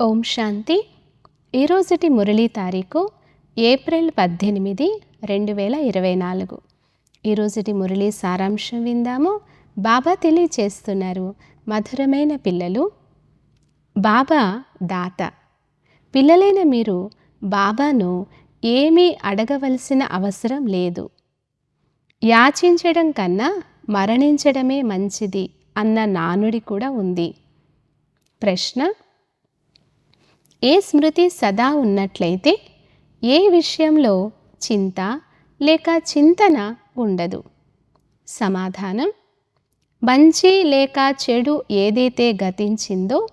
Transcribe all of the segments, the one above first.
ఓం శాంతి. ఈరోజుటి మురళీ తారీఖు ఏప్రిల్ పద్దెనిమిది రెండు వేల ఇరవై నాలుగు. ఈరోజుటి మురళీ సారాంశం విందాము. బాబా తెలియచేస్తున్నారు మధురమైన పిల్లలు. బాబా దాత. పిల్లలైన మీరు బాబాను ఏమీ అడగవలసిన అవసరం లేదు. యాచించడం కన్నా మరణించడమే మంచిది అన్న నానుడి కూడా ఉంది. ప్రశ్న ఏ స్మృతి సదా ఉన్నట్లయితే ఏ విషయంలో చింత లేక చింతన ఉండదు. సమాధానం మంచి లేక చెడు ఏదైతే గతించిందో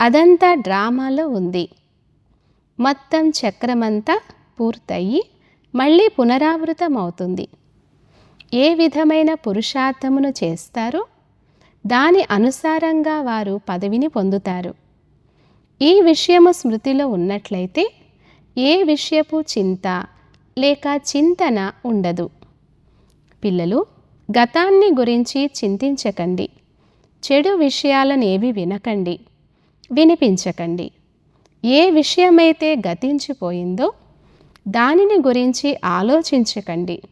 అదంతా డ్రామాలో ఉంది. మొత్తం చక్రమంతా పూర్తయి మళ్ళీ పునరావృతమవుతుంది. ఏ విధమైన పురుషార్థమును చేస్తారో దాని అనుసారంగా వారు పదవిని పొందుతారు. ఈ విషయము స్మృతిలో ఉన్నట్లయితే ఏ విషయపు చింత లేక చింతన ఉండదు. పిల్లలు గతాన్ని గురించి చింతించకండి. చెడు విషయాలనేవి వినకండి. వినిపించకండి. ఏ విషయమైతే గతించిపోయిందో దానిని గురించి ఆలోచించకండి.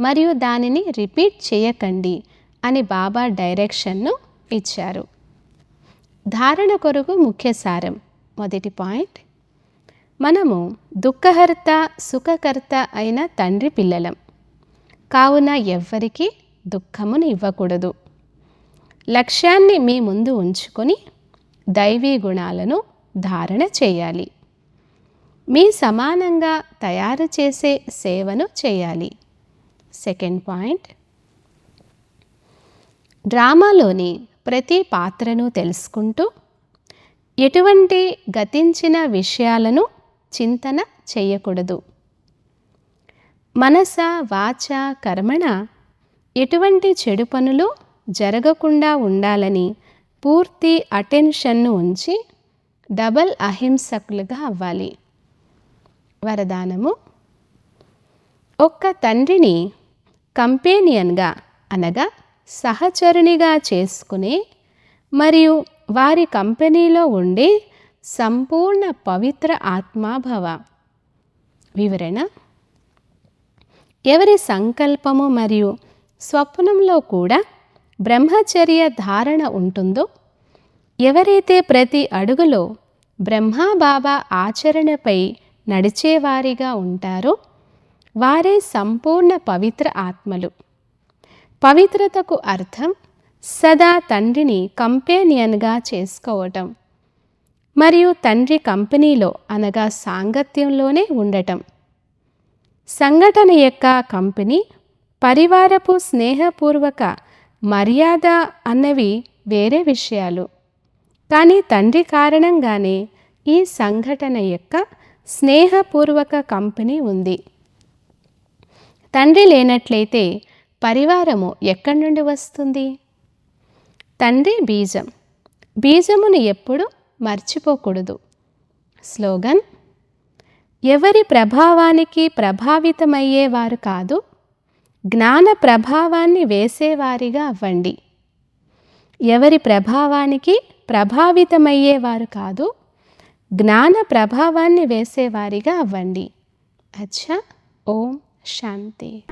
మరియు దానిని రిపీట్ చేయకండి అని బాబా డైరెక్షన్ను ఇచ్చారు. ధారణ కొరకు ముఖ్య సారం. మొదటి పాయింట్. మనము దుఃఖహర్త సుఖకర్త అయిన తండ్రి పిల్లలం. కావున ఎవ్వరికీ దుఃఖమును ఇవ్వకూడదు. లక్ష్యాన్ని మీ ముందు ఉంచుకొని దైవీ గుణాలను ధారణ చేయాలి. మీ సమానంగా తయారు చేసే సేవను చేయాలి. Second point. డ్రామాలోని ప్రతి పాత్రను తెలుసుకుంటూ ఎటువంటి గతించిన విషయాలను చింతన చేయకూడదు. మనస వాచ కర్మణ ఎటువంటి చెడు పనులు జరగకుండా ఉండాలని పూర్తి అటెన్షన్ను ఉంచి డబల్ అహింసకులుగా అవ్వాలి. వరదానము ఒక్క తండ్రిని కంపేనియన్గా అనగా సహచరునిగా చేసుకుని మరియు వారి కంపెనీలో ఉండే సంపూర్ణ పవిత్ర ఆత్మాభవ. వివరణ? ఎవరి సంకల్పము మరియు స్వప్నంలో కూడా బ్రహ్మచర్య ధారణ ఉంటుందో ఎవరైతే ప్రతి అడుగులో బ్రహ్మాబాబా ఆచరణపై నడిచేవారిగా ఉంటారో వారే సంపూర్ణ పవిత్ర ఆత్మలు. పవిత్రతకు అర్థం సదా తండ్రిని కంపేనియన్గా చేసుకోవటం. మరియు తండ్రి కంపెనీలో అనగా సాంగత్యంలోనే ఉండటం. సంఘటన యొక్క కంపెనీ పరివారపు స్నేహపూర్వక మర్యాద అన్నవి వేరే విషయాలు. కానీ తండ్రి కారణంగానే ఈ సంఘటన యొక్క స్నేహపూర్వక కంపెనీ ఉంది. తండ్రి లేనట్లయితే పరివారము ఎక్కడి నుండి వస్తుంది? తండ్రి బీజం. బీజమును ఎప్పుడు మర్చిపోకూడదు. స్లోగన్ ఎవరి ప్రభావానికి ప్రభావితమయ్యేవారు కాదు జ్ఞాన ప్రభావాన్ని వేసేవారిగా అవ్వండి. ఎవరి ప్రభావానికి ప్రభావితమయ్యేవారు కాదు జ్ఞాన ప్రభావాన్ని వేసేవారిగా అవ్వండి. అచ్చా ఓం శాంతి.